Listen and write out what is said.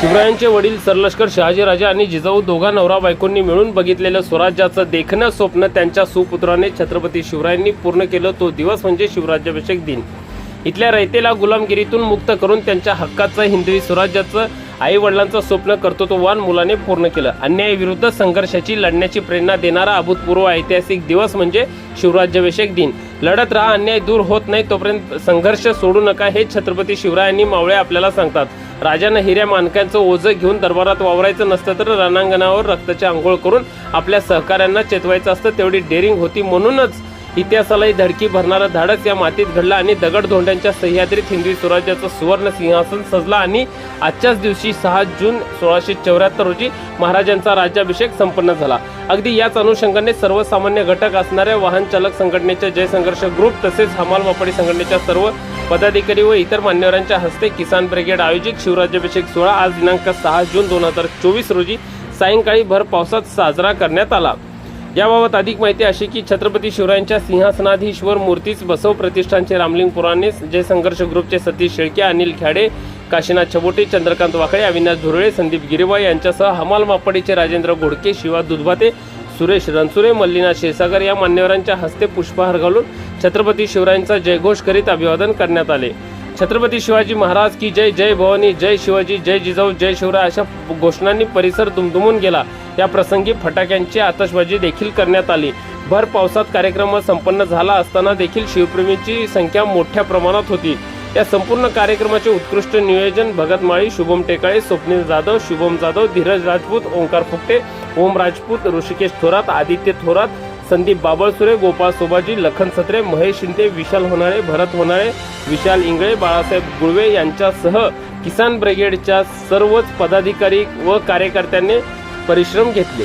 शिवरायांचे वडील सरलष्कर शहाजीराजे आणि जिजाऊ दोघा नवरा बायकोंनी मिळून बघितलेलं स्वराज्याचं देखणं स्वप्न त्यांच्या सुपुत्राने छत्रपती शिवरायांनी पूर्ण केलं. तो दिवस म्हणजे शिवराज्याभिषेक दिन. इथल्या रयतेला गुलामगिरीतून मुक्त करून त्यांच्या हक्काचं हिंदवी स्वराज्याचं आई वडिलांचं स्वप्न कर्तृत्ववान मुलाने पूर्ण केलं. अन्यायाविरुद्ध संघर्षाची लढण्याची प्रेरणा देणारा अभूतपूर्व ऐतिहासिक दिवस म्हणजे शिवराज्याभिषेक दिन. लढत राहा अन्याय दूर होत नाही तोपर्यंत संघर्ष सोडू नका हे छत्रपती शिवरायांनी मावळे आपल्याला सांगतात. राजानं हिऱ्या मानकांचं ओझं घेऊन दरबारात वावरायचं नसतं तर रणांगणावर रक्ताची आंघोळ करून आपल्या सहकाऱ्यांना चेतवायचं असतं तेवढी डेअरिंग होती म्हणूनच इतिहासालाही धडकी भरणारा धाडस या मातीत घडला आणि दगडधोंड्यांच्या सह्याद्रीत हिंदवी स्वराज्याचं सुवर्ण सिंहासन सजला आणि आजच्याच दिवशी सहा जून सोळाशे चौऱ्याहत्तर रोजी महाराजांचा राज्याभिषेक संपन्न झाला. अगदी याच अनुषंगाने सर्वसामान्य घटक असणाऱ्या वाहन चालक संघटनेच्या जयसंघर्ष ग्रुप तसेच हमाल मापडी संघटनेच्या सर्व पदाधिकारी व इतर मान्यवरांच्या हस्ते किसान ब्रिगेड आयोजित शिवराज्याभिषेक सोहळा आज दिनांक सहा जून दोन हजार चोवीस रोजी सायंकाळी भर पावसात साजरा करण्यात आला. याबाबत अधिक माहिती अशी की छत्रपती शिवरायांच्या सिंहासनाधीश्वर मूर्तीच बसव प्रतिष्ठानचे रामलिंग पुराणे जय संघर्ष ग्रुपचे सतीश शेळके अनिल खेडे काशीनाथ छबोटे चंद्रकांत वाकडे अविनाश धुरळे संदीप गिरेवा यांच्यासह हमाल मापडीचे राजेंद्र घोडके शिवा दुधभाते सुरेश रणसुरे मल्लिना क्षीरसागर या मान्यवरांच्या हस्ते पुष्पहार घालून छत्रपती शिवरायांचा जयघोष करीत अभिवादन करण्यात आले. छत्रपती शिवाजी महाराज की जय जय भवानी जय शिवाजी जय जिजाऊ जय शिवराय अशा घोषणांनी परिसर दुमदुमून गेला. या प्रसंगी फटाक्यांची आतषबाजी देखील करण्यात आली. भर पावसात कार्यक्रम संपन्न झाला असताना देखील शिवप्रेमींची संख्या मोठ्या प्रमाणात होती. या संपूर्ण कार्यक्रमाचे उत्कृष्ट नियोजन भगत माळी शुभम टेकाळे स्वप्नील जाधव शुभम जाधव धीरज राजपूत ओंकार फुकटे ओम राजपूत ऋषिकेश थोरात आदित्य थोरात संदीप बाबळसुरे गोपाळ सोबाजी लखन सत्रे महेश शिंदे विशाल होणारे भरत होणारे विशाल इंगळे बाळासाहेब गुळवे यांच्यासह किसान ब्रिगेडच्या सर्वच पदाधिकारी व कार्यकर्त्यांनी परिश्रम घेतले.